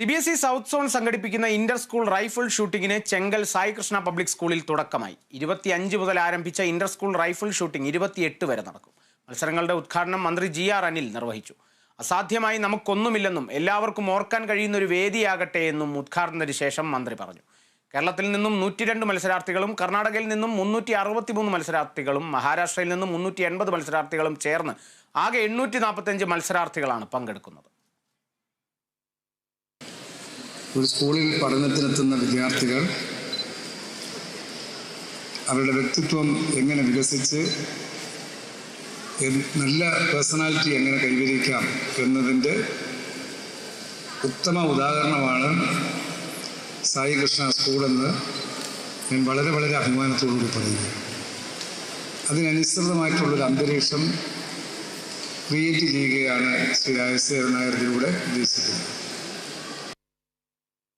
C B S E south zone സംഘടിപ്പിക്കുന്ന inter school rifle ഷൂട്ടിങ്ങിന് Chenkal Sai Krishna public സ്കൂളിൽ തുടക്കമായി. ഇരുപത്തിയഞ്ച് മുതൽ ആരംഭിച്ച ഇന്റർ സ്കൂൾ റൈഫിൾ ഷൂട്ടിംഗ് ഇരുപത്തിയെട്ട് വരെ നടക്കും. മത്സരങ്ങളുടെ ഉദ്ഘാടനം മന്ത്രി ജി ആർ അനിൽ നിർവഹിച്ചു. അസാധ്യമായി നമുക്കൊന്നുമില്ലെന്നും എല്ലാവർക്കും ഓർക്കാൻ കഴിയുന്ന ഒരു വേദിയാകട്ടെ എന്നും ഉദ്ഘാടനത്തിന് ശേഷം മന്ത്രി പറഞ്ഞു. കേരളത്തിൽ നിന്നും നൂറ്റിരണ്ട് മത്സരാർത്ഥികളും കർണാടകയിൽ നിന്നും മുന്നൂറ്റി അറുപത്തിമൂന്ന് മത്സരാർത്ഥികളും മഹാരാഷ്ട്രയിൽ നിന്നും മുന്നൂറ്റി എൺപത് മത്സരാർത്ഥികളും ചേർന്ന് ആകെ എണ്ണൂറ്റി നാൽപ്പത്തഞ്ച് മത്സരാർത്ഥികളാണ് പങ്കെടുക്കുന്നത്. ഒരു സ്കൂളിൽ പഠനത്തിനെത്തുന്ന വിദ്യാർത്ഥികൾ അവരുടെ വ്യക്തിത്വം എങ്ങനെ വികസിച്ച് നല്ല പേഴ്സണാലിറ്റി എങ്ങനെ കൈവരിക്കാം എന്നതിന്റെ ഉത്തമ ഉദാഹരണമാണ് സായി കൃഷ്ണ സ്കൂളെന്ന് ഞാൻ വളരെ വളരെ അഭിമാനത്തോടുകൂടി പറയുന്നു. അതിനനുസൃതമായിട്ടുള്ളൊരു അന്തരീക്ഷം ക്രിയേറ്റ് ചെയ്യുകയാണ് ശ്രീ രാജശേഖരൻ നായർ ഇതിലൂടെ ഉദ്ദേശിക്കുന്നത്.